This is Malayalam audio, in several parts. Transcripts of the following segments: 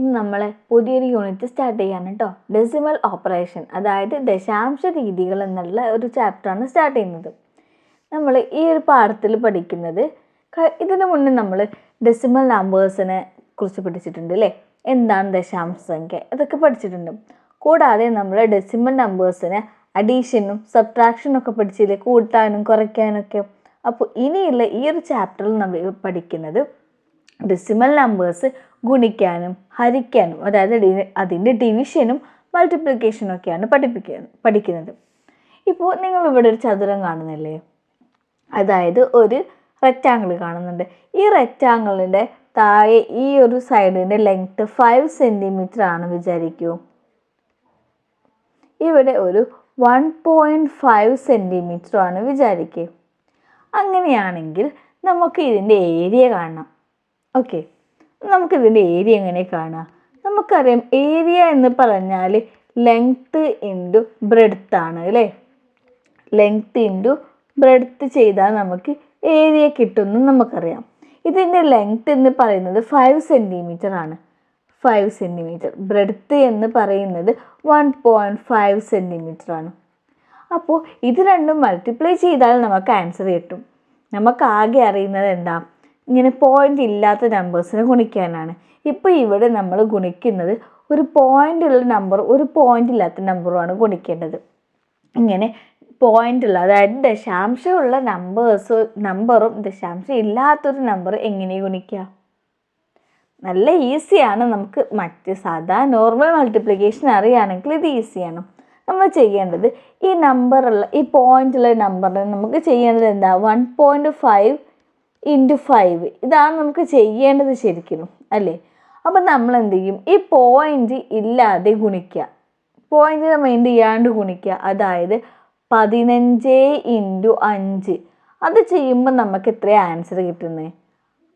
ഇന്ന് നമ്മൾ പുതിയൊരു യൂണിറ്റ് സ്റ്റാർട്ട് ചെയ്യാണ് കേട്ടോ ഡെസിമൽ ഓപ്പറേഷൻ അതായത് ദശാംശ രീതികൾ എന്നുള്ള ഒരു ചാപ്റ്ററാണ് സ്റ്റാർട്ട് ചെയ്യുന്നത്. നമ്മൾ ഈ ഒരു പാഠത്തിൽ പഠിക്കുന്നത് ഇതിനു മുന്നേ നമ്മൾ ഡെസിമൽ നമ്പേഴ്സിനെ കുറിച്ച് പഠിച്ചിട്ടുണ്ട് അല്ലേ എന്താണ് ദശാംശ സംഖ്യ? ഇതൊക്കെ പഠിച്ചിട്ടുണ്ട്. കൂടാതെ നമ്മൾ ഡെസിമൽ നമ്പേഴ്സിനെ അഡീഷനും സബ്ട്രാക്ഷനും ഒക്കെ പഠിച്ചില്ലേ? കൂട്ടാനും കുറയ്ക്കാനൊക്കെ അപ്പോൾ ഇനിയുള്ള ഈ ഒരു ചാപ്റ്ററിൽ നമ്മൾ പഠിക്കുന്നത് ഡെസിമൽ നമ്പേഴ്സ് ഗുണിക്കാനും ഹരിക്കാനും അതായത് അതിന്റെ ഡിവിഷനും മൾട്ടിപ്ലിക്കേഷനും ഒക്കെയാണ് പഠിപ്പിക്കുക പഠിക്കുന്നത്. ഇപ്പോൾ നിങ്ങൾ ഇവിടെ ഒരു ചതുരം കാണുന്നില്ലേ? അതായത് ഒരു റെക്റ്റാങ്കിൾ കാണുന്നുണ്ട്. ഈ റെക്റ്റാങ്കിളിന്റെ താഴെ ഈ ഒരു സൈഡിന്റെ ലെങ്ത്ത് ഫൈവ് സെന്റിമീറ്റർ ആണ് വിചാരിക്കൂ. ഇവിടെ ഒരു വൺ പോയിന്റ് ഫൈവ് സെന്റിമീറ്റർ ആണ് വിചാരിക്കുക അങ്ങനെയാണെങ്കിൽ നമുക്ക് ഇതിന്റെ ഏരിയ കാണണം. ഓക്കെ. നമുക്ക് ഇതിന്റെ ഏരിയ എങ്ങനെ കാണാം? നമുക്കറിയാം ഏരിയ എന്ന് പറഞ്ഞാൽ ലെങ്ത്ത് ഇന്റു ബ്രെഡ്ത്ത് ആണ് അല്ലേ? ലെങ്ത്ത് ഇന്റു ബ്രെഡ്ത്ത് ചെയ്താൽ നമുക്ക് ഏരിയ കിട്ടുമെന്ന് നമുക്കറിയാം. ഇതിന്റെ ലെങ്ത്ത് എന്ന് പറയുന്നത് ഫൈവ് സെന്റിമീറ്റർ ആണ്. ഫൈവ് സെന്റിമീറ്റർ ബ്രെഡ്ത്ത് എന്ന് പറയുന്നത് വൺ പോയിന്റ് ഫൈവ് സെന്റിമീറ്റർ ആണ്. അപ്പോൾ ഇത് രണ്ടും മൾട്ടിപ്ലൈ ചെയ്താൽ നമുക്ക് ആൻസർ കിട്ടും. നമുക്ക് ആകെ അറിയുന്നത് എന്താ? ഇങ്ങനെ പോയിന്റ് ഇല്ലാത്ത നമ്പേഴ്സിനെ ഗുണിക്കാനാണ്. ഇപ്പോൾ ഇവിടെ നമ്മൾ ഗുണിക്കുന്നത് ഒരു പോയിന്റ് ഉള്ള നമ്പർ ഒരു പോയിന്റ് ഇല്ലാത്ത നമ്പറുമാണ് ഗുണിക്കേണ്ടത്. ഇങ്ങനെ പോയിന്റ് ഉള്ള അതായത് ദശാംശമുള്ള നമ്പേഴ്സ് നമ്പറും ദശാംശം ഇല്ലാത്തൊരു നമ്പർ എങ്ങനെ ഗുണിക്കുക നല്ല ഈസിയാണ് നമുക്ക് മറ്റ് സാധാ നോർമൽ മൾട്ടിപ്ലിക്കേഷൻ അറിയുകയാണെങ്കിൽ ഇത് ഈസിയാണ് നമ്മൾ ചെയ്യേണ്ടത് ഈ നമ്പറുള്ള ഈ പോയിന്റുള്ള നമ്പറിന് നമുക്ക് ചെയ്യേണ്ടത് എന്താ? One point five into five ഇതാണ് നമുക്ക് ചെയ്യേണ്ടത് ശരിക്കും അല്ലേ? അപ്പം നമ്മൾ എന്ത് ചെയ്യും? ഈ പോയിന്റ് ഇല്ലാതെ ഗുണിക്കുക. പോയിന്റിനെ മൈൻഡ് ചെയ്യാണ്ട് ഗുണിക്കുക. അതായത് പതിനഞ്ച് ഇന്റു അഞ്ച്. അത് ചെയ്യുമ്പോൾ നമുക്ക് എത്ര ആൻസർ കിട്ടുന്നത്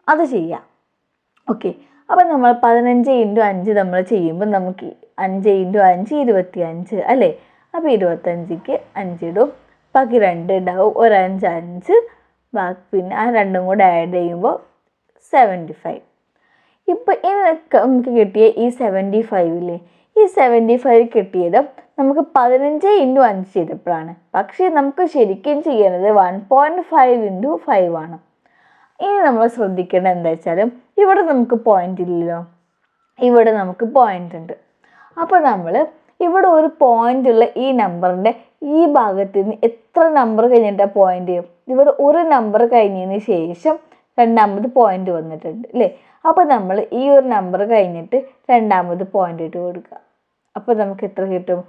അത് ചെയ്യാം. ഓക്കെ അപ്പം നമ്മൾ പതിനഞ്ച് ഇന്റു അഞ്ച് നമ്മൾ ചെയ്യുമ്പോൾ നമുക്ക് അഞ്ച് ഇന്റു അഞ്ച് ഇരുപത്തി അഞ്ച് അല്ലേ അപ്പോൾ ഇരുപത്തഞ്ചിക്ക് അഞ്ചിടും ബാക്കി രണ്ട് ഉണ്ടാവും. ഒരു അഞ്ച്. ബാക്കി പിന്നെ ആ രണ്ടും കൂടെ ആഡ് ചെയ്യുമ്പോൾ സെവന്റി ഫൈവ് ഇപ്പോൾ ഇനി നമുക്ക് കിട്ടിയ ഈ സെവന്റി ഫൈവില്ലേ ഈ സെവന്റി ഫൈവ് കിട്ടിയത് നമുക്ക് പതിനഞ്ച് ഇന്റു അഞ്ച് ചെയ്തപ്പോഴാണ്. പക്ഷേ നമുക്ക് ശരിക്കും ചെയ്യേണ്ടത് one point five into five ആണ്. ഇനി നമ്മൾ ശ്രദ്ധിക്കേണ്ടത് എന്താ വെച്ചാൽ ഇവിടെ നമുക്ക് പോയിന്റ് ഇല്ലല്ലോ. ഇവിടെ നമുക്ക് പോയിന്റ് ഉണ്ട്. അപ്പോൾ നമ്മൾ ഇവിടെ ഒരു പോയിന്റ് ഉള്ള ഈ നമ്പറിന്റെ ഈ ഭാഗത്ത് നിന്ന് എത്ര നമ്പർ കഴിഞ്ഞിട്ടാണ് പോയിന്റ് ഇവിടെ ഒരു നമ്പർ കഴിഞ്ഞതിന് ശേഷം രണ്ടാമത് പോയിന്റ് വന്നിട്ടുണ്ട് അല്ലേ അപ്പോൾ നമ്മൾ ഈ ഒരു നമ്പർ കഴിഞ്ഞിട്ട് രണ്ടാമത് പോയിന്റ് ഇട്ട് കൊടുക്കുക. അപ്പോൾ നമുക്ക് എത്ര കിട്ടും?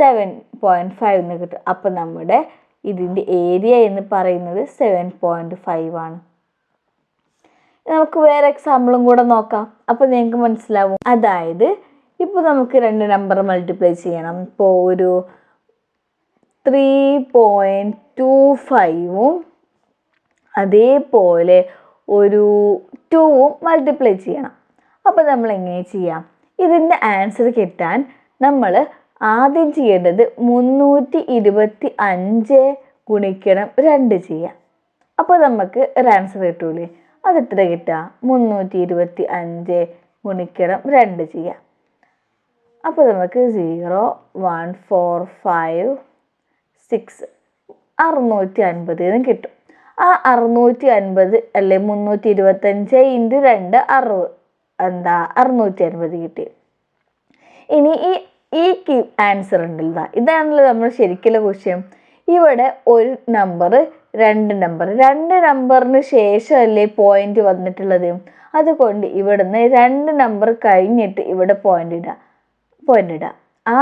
സെവൻ പോയിന്റ് ഫൈവ് എന്ന് കിട്ടും. അപ്പോൾ നമ്മുടെ ഇതിന്റെ ഏരിയ എന്ന് പറയുന്നത് സെവൻ പോയിന്റ് ഫൈവ് ആണ്. നമുക്ക് വേറെ എക്സാമ്പിളും കൂടെ നോക്കാം. അപ്പോൾ നിങ്ങൾക്ക് മനസ്സിലാവും. അതായത് ഇപ്പോൾ നമുക്ക് രണ്ട് നമ്പർ മൾട്ടിപ്ലൈ ചെയ്യണം. ഇപ്പോൾ ഒരു ത്രീ പോയിന്റ് ടു ഫൈവും അതേപോലെ ഒരു ടൂവും മൾട്ടിപ്ലൈ ചെയ്യണം. അപ്പോൾ നമ്മൾ എങ്ങനെ ചെയ്യാം? ഇതിന്റെ ആൻസർ കിട്ടാൻ നമ്മൾ ആദ്യം ചെയ്യേണ്ടത് മുന്നൂറ്റി ഇരുപത്തി അഞ്ച് ഗുണിക്കണം രണ്ട് ചെയ്യാം. അപ്പോൾ നമുക്ക് ഒരു ആൻസർ കിട്ടൂലേ? അത് എത്ര കിട്ടുക മുന്നൂറ്റി ഇരുപത്തി അഞ്ച് ഗുണിക്കണം രണ്ട് ചെയ്യാം. അപ്പോൾ നമുക്ക് zero one four five six അറുന്നൂറ്റി അൻപത് എന്ന് കിട്ടും. ആ അറുന്നൂറ്റി അൻപത് അല്ലെ മുന്നൂറ്റി ഇരുപത്തഞ്ച് ഇന്റു രണ്ട് അറുപത്. എന്താ അറുന്നൂറ്റി അൻപത് കിട്ടി. ഇനി ഈ ഈ കി ആൻസർ ഉണ്ടല്ലോ ഇതാണല്ലോ നമ്മൾ ശരിക്കുള്ള ക്വസ്റ്റ്യൻ ഇവിടെ ഒരു നമ്പർ രണ്ട് നമ്പർ രണ്ട് നമ്പറിന് ശേഷമല്ലേ പോയിന്റ് വന്നിട്ടുള്ളത്? അതുകൊണ്ട് ഇവിടുന്ന് രണ്ട് നമ്പർ കഴിഞ്ഞിട്ട് ഇവിടെ പോയിന്റ് ഇടുക പോയിന്റ് ഇടുക ആ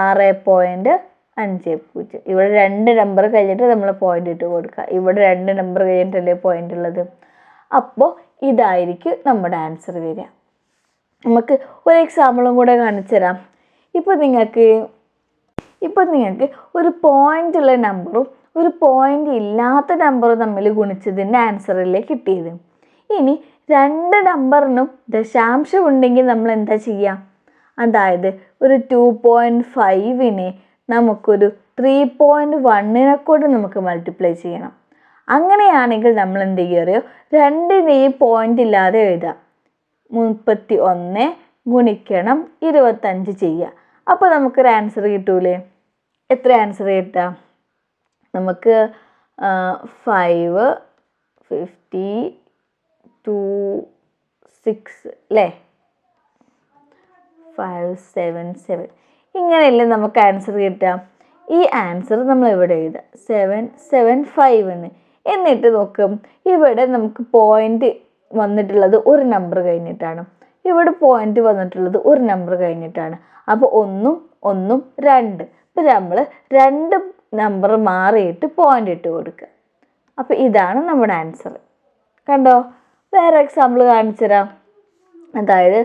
ആറ് പോയിന്റ് അഞ്ച് പൂജ്യം. ഇവിടെ രണ്ട് നമ്പർ കഴിഞ്ഞിട്ട് നമ്മൾ പോയിന്റ് ഇട്ട് കൊടുക്കുക ഇവിടെ രണ്ട് നമ്പർ കഴിഞ്ഞിട്ടല്ലേ പോയിന്റ് ഉള്ളത്? അപ്പോൾ ഇതായിരിക്കും നമ്മുടെ ആൻസർ വരിക. നമുക്ക് ഒരു എക്സാമ്പിളും കൂടെ കാണിച്ചു തരാം. ഇപ്പോൾ നിങ്ങൾക്ക് ഇപ്പോൾ നിങ്ങൾക്ക് ഒരു പോയിന്റ് ഉള്ള നമ്പറും ഒരു പോയിന്റ് ഇല്ലാത്ത നമ്പറും തമ്മിൽ ഗുണിച്ചതിന്റെ ആൻസറല്ലേ കിട്ടിയത്? ഇനി രണ്ട് നമ്പറിനും ദശാംശം ഉണ്ടെങ്കിൽ നമ്മൾ എന്താ ചെയ്യുക അതായത് ഒരു ടു പോയിന്റ് ഫൈവിനെ നമുക്കൊരു ത്രീ പോയിന്റ് വണ്ണിനെ കൊണ്ട് നമുക്ക് മൾട്ടിപ്ലൈ ചെയ്യണം. അങ്ങനെയാണെങ്കിൽ നമ്മൾ എന്ത് ചെയ്യുക അറിയോ? രണ്ടിനെയും പോയിന്റ് ഇല്ലാതെ എഴുതാം മുപ്പത്തി ഒന്ന് ഗുണിക്കണം ഇരുപത്തഞ്ച് ചെയ്യുക. അപ്പോൾ നമുക്കൊരു ആൻസർ കിട്ടൂലേ? എത്ര ആൻസർ കിട്ടാം നമുക്ക് ഫൈവ് ഫിഫ്റ്റി ടു സിക്സ് അല്ലേ ഫൈവ് സെവൻ സെവൻ ഇങ്ങനെയല്ലേ നമുക്ക് ആൻസർ കിട്ടാം ഈ ആൻസർ നമ്മൾ ഇവിടെ എഴുതാം. സെവൻ സെവൻ ഫൈവ് എന്ന് എന്നിട്ട് നോക്കും ഇവിടെ നമുക്ക് പോയിന്റ് വന്നിട്ടുള്ളത് ഒരു നമ്പർ കഴിഞ്ഞിട്ടാണ്. ഇവിടെ പോയിന്റ് വന്നിട്ടുള്ളത് ഒരു നമ്പർ കഴിഞ്ഞിട്ടാണ്. അപ്പോൾ ഒന്നും ഒന്നും രണ്ട്. ഇപ്പം നമ്മൾ രണ്ട് നമ്പർ മാറിയിട്ട് പോയിന്റ് ഇട്ട് കൊടുക്കുക. അപ്പോൾ ഇതാണ് നമ്മുടെ ആൻസർ കണ്ടോ? വേറെ എക്സാമ്പിൾ കാണിച്ചു തരാം അതായത്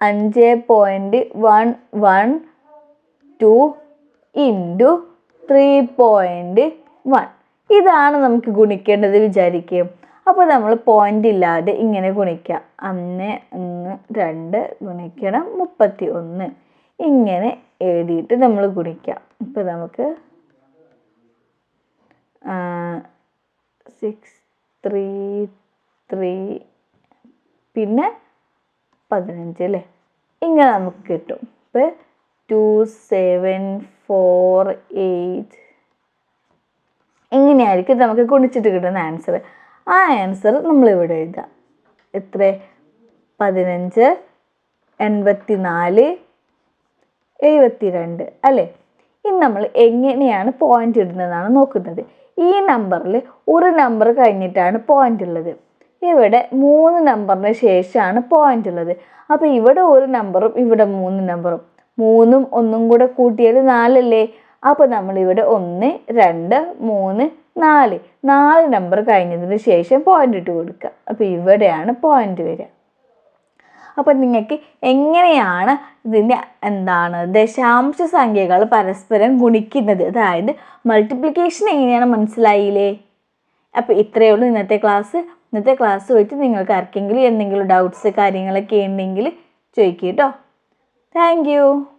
അഞ്ച് point one one two into three point one ഇതാണ് നമുക്ക് ഗുണിക്കേണ്ടത് വിചാരിക്കുക അപ്പോൾ നമ്മൾ പോയിന്റ് ഇല്ലാതെ ഇങ്ങനെ ഗുണിക്കാം. ഒന്ന് ഒന്ന് രണ്ട് ഗുണിക്കണം മുപ്പത്തി ഒന്ന് ഇങ്ങനെ എഴുതിയിട്ട് നമ്മൾ ഗുണിക്കാം. ഇപ്പോൾ നമുക്ക് സിക്സ് ത്രീ ത്രീ പിന്നെ പതിനഞ്ച് അല്ലേ? ഇങ്ങനെ നമുക്ക് കിട്ടും. ഇപ്പോൾ ടു സെവൻ ഫോർ എയ്റ്റ് ഇങ്ങനെയായിരിക്കും നമുക്ക് ഗുണിച്ചിട്ട് കിട്ടുന്ന ആൻസർ ആ ആൻസർ നമ്മളിവിടെ എഴുതാം. എത്ര? പതിനഞ്ച് എൺപത്തി നാല് എഴുപത്തി രണ്ട് അല്ലേ? ഇനി നമ്മൾ എങ്ങനെയാണ് പോയിന്റ് ഇടുന്നതാണ് നോക്കുന്നത്. ഈ നമ്പറിൽ ഒരു നമ്പർ കഴിഞ്ഞിട്ടാണ് പോയിന്റ് ഉള്ളത്. ഇവിടെ മൂന്ന് നമ്പറിന് ശേഷമാണ് പോയിന്റ് ഉള്ളത്. അപ്പോൾ ഇവിടെ ഒരു നമ്പറും ഇവിടെ മൂന്ന് നമ്പറും മൂന്നും ഒന്നും കൂടെ കൂട്ടിയാൽ നാലല്ലേ? അപ്പോൾ നമ്മൾ ഇവിടെ ഒന്ന് രണ്ട് മൂന്ന് നാല്. നാല് നമ്പർ കഴിഞ്ഞതിന് ശേഷം പോയിന്റ് ഇട്ട് കൊടുക്കുക. അപ്പോൾ ഇവിടെയാണ് പോയിന്റ് വരിക. അപ്പോൾ നിങ്ങൾക്ക് എങ്ങനെയാണ് ഇതിന്റെ എന്താണ് ദശാംശ സംഖ്യകൾ പരസ്പരം ഗുണിക്കുന്നത്? അതായത് മൾട്ടിപ്ലിക്കേഷൻ എങ്ങനെയാണ് മനസ്സിലായില്ലേ? അപ്പോൾ ഇത്രയേ ഉള്ളൂ ഇന്നത്തെ ക്ലാസ് ഇന്നത്തെ ക്ലാസ് വെച്ച് നിങ്ങൾക്ക് ആർക്കെങ്കിലും എന്തെങ്കിലും ഡൗട്ട്സ് കാര്യങ്ങളൊക്കെ ഉണ്ടെങ്കിൽ ചോദിക്കുക കേട്ടോ. Thank you.